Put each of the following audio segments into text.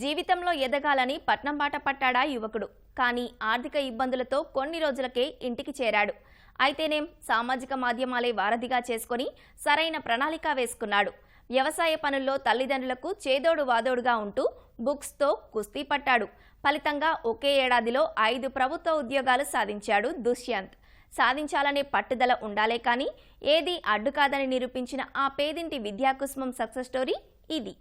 జీవితంలో ఎదగాలని పట్నం బాట పట్టాడా యువకుడు. కానీ ఆర్థిక ఇబ్బందులతో కొన్ని రోజులకే ఇంటికి చేరాడు. అయితేనేం సామాజిక మాధ్యమాలే వారధిగా చేసుకొని సరైన ప్రణాళిక వేసుకున్నాడు. వ్యవసాయ పనుల్లో తల్లిదండ్రులకు చేదోడు వాదోడుగా ఉంటూ బుక్స్తో కుస్తీ పట్టాడు. ఫలితంగా ఒకే ఏడాదిలో ఐదు ప్రభుత్వ ఉద్యోగాలు సాధించాడు దుష్యంత్. సాధించాలనే పట్టుదల ఉండాలే కానీ ఏదీ అడ్డు కాదని నిరూపించిన ఆ పేదింటి విద్యాకుస్మం సక్సెస్ స్టోరీ ఇది.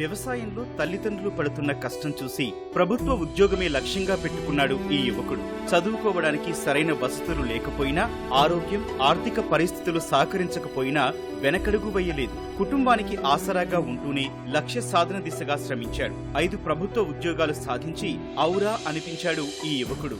వ్యవసాయంలో తల్లిదండ్రులు పడుతున్న కష్టం చూసి ప్రభుత్వ ఉద్యోగమే లక్ష్యంగా పెట్టుకున్నాడు ఈ యువకుడు. చదువుకోవడానికి సరైన వసతులు లేకపోయినా ఆరోగ్యం ఆర్థిక పరిస్థితులు సహకరించకపోయినా వెనకడుగు వేయలేదు. కుటుంబానికి ఆసరాగా ఉంటూనే లక్ష్య సాధన దిశగా శ్రమించాడు. ఐదు ప్రభుత్వ ఉద్యోగాలు సాధించి ఔరా అనిపించాడు ఈ యువకుడు.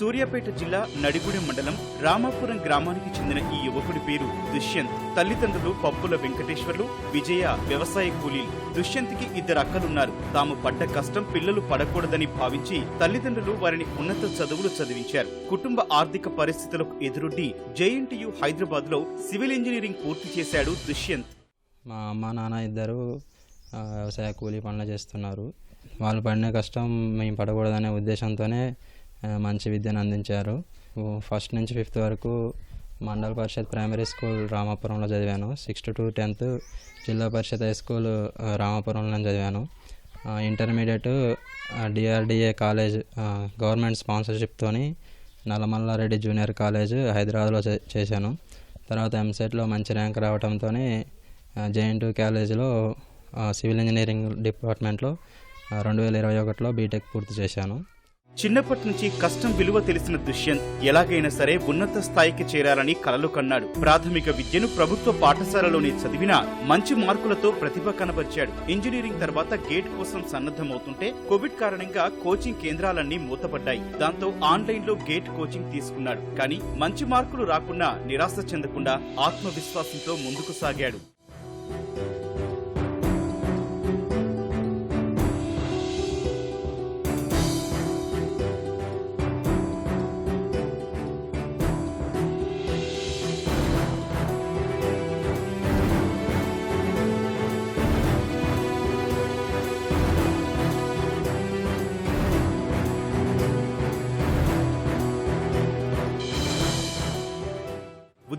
సూర్యాపేట జిల్లా నడిగూడెం మండలం రామాపురం గ్రామానికి చెందిన ఈ యువకుడి పేరు దుష్యంత్. తల్లిదండ్రులు పప్పుల వెంకటేశ్వర్లు విజయ వ్యవసాయ కూలీలు. దుష్యంత్కి ఇద్దరు అక్కలున్నారు. తాము పడ్డ కష్టం పిల్లలు పడకూడదని భావించి తల్లిదండ్రులు వారిని ఉన్నత చదువులు చదివించారు. కుటుంబ ఆర్థిక పరిస్థితులకు ఎదురొడ్డి జేఎన్టీయు హైదరాబాద్లో సివిల్ ఇంజనీరింగ్ పూర్తి చేశాడు దుష్యంత్. మా అమ్మ నాన్న ఇద్దరు వ్యవసాయ కూలీ పనులు చేస్తున్నారు. వాళ్ళు పడిన కష్టం మేము పడకూడదనే ఉద్దేశంతోనే మంచి విద్యను అందించారు. ఫస్ట్ నుంచి ఫిఫ్త్ వరకు మండల పరిషత్ ప్రైమరీ స్కూల్ రామాపురంలో చదివాను. సిక్స్త్ టు టెన్త్ జిల్లా పరిషత్ హై స్కూల్ రామాపురంలో చదివాను. ఇంటర్మీడియట్ డిఆర్డిఏ కాలేజ్ గవర్నమెంట్ స్పాన్సర్షిప్తోని నల్లమల్లారెడ్డి జూనియర్ కాలేజ్ హైదరాబాద్లో చే- చేశాను. తర్వాత ఎంసెట్లో మంచి ర్యాంక్ రావడంతో జేఎన్టీ కాలేజీలో సివిల్ ఇంజనీరింగ్ డిపార్ట్మెంట్లో రెండు వేల ఇరవై ఒకటిలో బీటెక్ పూర్తి చేశాను. చిన్నప్పటి నుంచి కష్టం విలువ తెలిసిన దుష్యంత్ ఎలాగైనా సరే ఉన్నత స్థాయికి చేరాలని కలలు కన్నాడు. ప్రాథమిక విద్యను ప్రభుత్వ పాఠశాలలోనే చదివినా మంచి మార్కులతో ప్రతిభ కనబరిచాడు. ఇంజనీరింగ్ తర్వాత గేట్ కోసం సన్నద్ధమవుతుంటే కోవిడ్ కారణంగా కోచింగ్ కేంద్రాలన్నీ మూతపడ్డాయి. దాంతో ఆన్లైన్లో గేట్ కోచింగ్ తీసుకున్నాడు. కానీ మంచి మార్కులు రాకున్నా నిరాశ చెందకుండా ఆత్మవిశ్వాసంతో ముందుకు సాగాడు.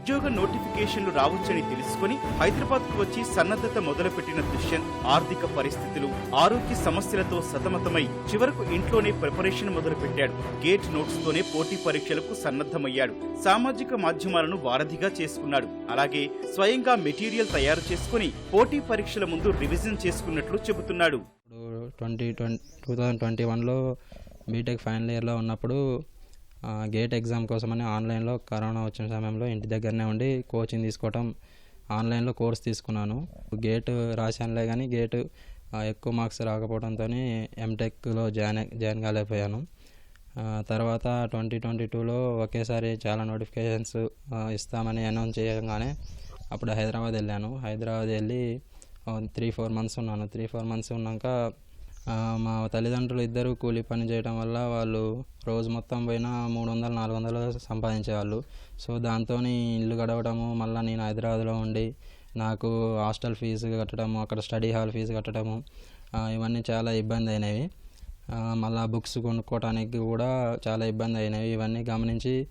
ఉద్యోగ నోటిఫికేషన్లు రావచ్చని తెలుసుకుని హైదరాబాద్కు వచ్చి సన్నద్ధత మొదలుపెట్టిన దుష్యంత్ ఆర్థిక పరిస్థితులు ఆరోగ్య సమస్యలతో సతమతమై చివరకు ఇంట్లోనే ప్రిపరేషన్ మొదలుపెట్టాడు. గేట్ నోట్స్ తోనే పోటీ పరీక్షలకు సన్నద్ధమయ్యాడు. సామాజిక మాధ్యమాలను వారధిగా చేసుకున్నాడు. అలాగే స్వయంగా మెటీరియల్ తయారు చేసుకుని పోటీ పరీక్షల ముందు రివిజన్ చేసుకున్నట్లు చెబుతున్నాడు. Twenty twenty two thousand twenty వన్లో బీటెక్ ఫైనల్ ఇయర్లో ఉన్నప్పుడు గేట్ ఎగ్జామ్ కోసమని ఆన్లైన్లో కరోనా వచ్చిన సమయంలో ఇంటి దగ్గరనే ఉండి కోచింగ్ తీసుకోవటం ఆన్లైన్లో కోర్స్ తీసుకున్నాను. గేట్ రాశానులే కానీ గేట్ ఎక్కువ మార్క్స్ రాకపోవడంతో ఎంటెక్లో జాయిన్ జాయిన్ కాలేకపోయాను. తర్వాత ట్వంటీ ట్వంటీ టూలో ఒకేసారి చాలా నోటిఫికేషన్స్ ఇస్తామని అనౌన్స్ చేయగానే అప్పుడు హైదరాబాద్ వెళ్ళాను. హైదరాబాద్ వెళ్ళి త్రీ ఫోర్ మంత్స్ ఉన్నాను. త్రీ ఫోర్ మంత్స్ ఉన్నాక మా తల్లిదండ్రులు ఇద్దరు కూలి పని చేయడం వల్ల వాళ్ళు రోజు మొత్తం పోయిన మూడు వందలు నాలుగు వందలు సంపాదించేవాళ్ళు. సో దాంతో ఇల్లు గడవడము మళ్ళీ నేను హైదరాబాద్లో ఉండి నాకు హాస్టల్ ఫీజు కట్టడము అక్కడ స్టడీ హాల్ ఫీజు కట్టడము ఇవన్నీ చాలా ఇబ్బంది అయినవి. మళ్ళా బుక్స్ కొనుక్కోవడానికి కూడా చాలా ఇబ్బంది అయినవి. ఇవన్నీ గమనించి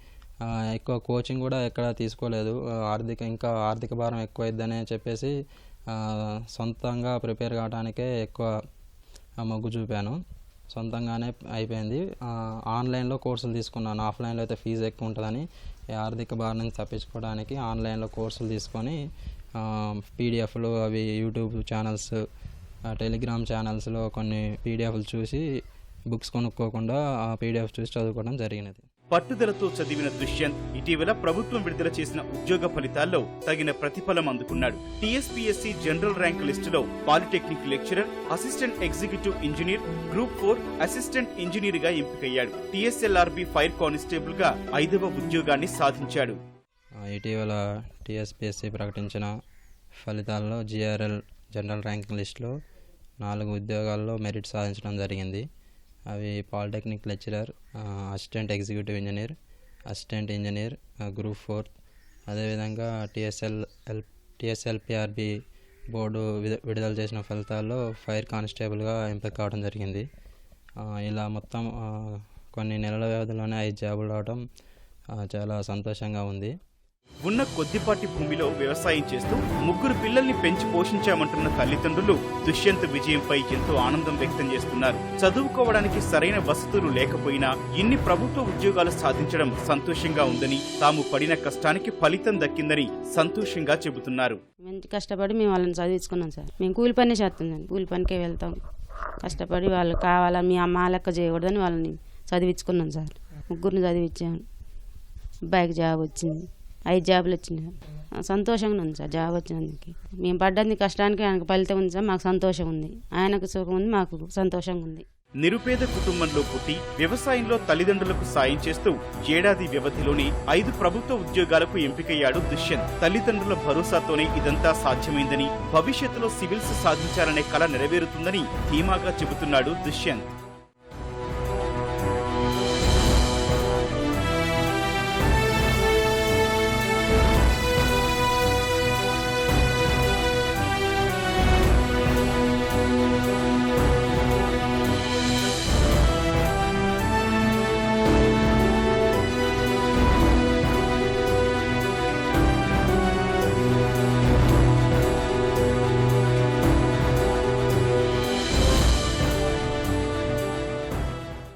ఎక్కువ కోచింగ్ కూడా ఎక్కడ తీసుకోలేదు. ఆర్థిక ఇంకా ఆర్థిక భారం ఎక్కువ చెప్పేసి సొంతంగా ప్రిపేర్ కావడానికే ఎక్కువ ఆ, మొగ్గు చూపాను. సొంతంగానే అయిపోయింది. ఆన్లైన్లో కోర్సులు తీసుకున్నాను. ఆఫ్లైన్లో అయితే ఫీజు ఎక్కువ ఉంటుందని ఆర్థిక భారం నుంచి తప్పించుకోవడానికి ఆన్లైన్లో కోర్సులు తీసుకొని పీడిఎఫ్లు అవి యూట్యూబ్ ఛానల్స్ టెలిగ్రామ్ ఛానల్స్లో కొన్ని పీడిఎఫ్లు చూసి బుక్స్ కొనుక్కోకుండా ఆ పీడిఎఫ్ చూసి చదువుకోవడం జరిగినది. పట్టుదలతో చదివిన దుష్యంత్ ఇటీవల ప్రభుత్వం విడుదల చేసిన ఉద్యోగ ఫలితాల్లో తగిన ప్రతిఫలం అందుకున్నాడు. టీఎస్పీఎస్సీ జనరల్ ర్యాంక్ లిస్టులో polytechnic lecturer assistant executive engineer group four assistant ఇంజనీర్గా ఎంపికయ్యాడు. టీఎస్ఎల్ఆర్బి ఫైర్ కానిస్టేబుల్గా ఐదవ ఉద్యోగాన్ని సాధించాడు. ఇటీవల టీఎస్పీఎస్సీ ప్రకటించిన ఫలితాల్లో జిఆర్ఎల్ జనరల్ ర్యాంకింగ్ లిస్టులో నాలుగు ఉద్యోగాల్లో మెరిట్ సాధించడం జరిగింది. అవి polytechnic lecturer assistant executive engineer assistant engineer group fourth అదేవిధంగా T S L L T S L P R B board విద- విడుదల చేసిన ఫలితాల్లో ఫైర్ కానిస్టేబుల్గా ఎంపిక కావడం జరిగింది. ఇలా మొత్తం కొన్ని నెలల వ్యవధిలోనే ఐదు జాబులు రావడం చాలా సంతోషంగా ఉంది. ఉన్న కొద్దిపాటి భూమిలో వ్యవసాయం చేస్తూ ముగ్గురు పిల్లల్ని పెంచి పోషించామంటున్న తల్లిదండ్రులు దుష్యంత్ విజయంపై ఎంతో ఆనందం వ్యక్తం చేస్తున్నారు. చదువుకోవడానికి సరైన వసతులు లేకపోయినా ఇన్ని ప్రభుత్వ ఉద్యోగాలు సాధించడం సంతోషంగా ఉందని తాము పడిన కష్టానికి ఫలితం దక్కిందని సంతోషంగా చెబుతున్నారు. మంచి కష్టపడి మేము వాళ్ళని చదివించుకున్నాం సార్. మేము కూలి పని చేస్తున్నాం. కూలి పనికే వెళ్తాం. కష్టపడి వాళ్ళు కావాలా మీ అమ్మ లెక్క చేయకూడదని వాళ్ళని చదివించుకున్నాం సార్. ముగ్గురిని చదివించాను బైక్ జాబ్ వచ్చింది. ఐదు జాబులు వచ్చినాయి. సంతోషంగా ఉంది సార్ జాబ్ వచ్చినందుకు. మేము పడ్డది కష్టానికి ఆయనకు ఫలితం ఉంది సార్ మాకు సంతోషం ఉంది. ఆయనకు సుఖం ఉంది మాకు సంతోషంగా ఉంది. నిరుపేద కుటుంబంలో పుట్టి వ్యవసాయంలో తల్లిదండ్రులకు సాయం చేస్తూ ఏడాది వ్యవధిలోని ఐదు ప్రభుత్వ ఉద్యోగాలకు ఎంపికయ్యాడు దుష్యంత్. తల్లిదండ్రుల భరోసాతోనే ఇదంతా సాధ్యమైందని భవిష్యత్తులో సివిల్స్ సాధించాలనే కల నెరవేరుతుందని ధీమాగా చెబుతున్నాడు దుష్యంత్.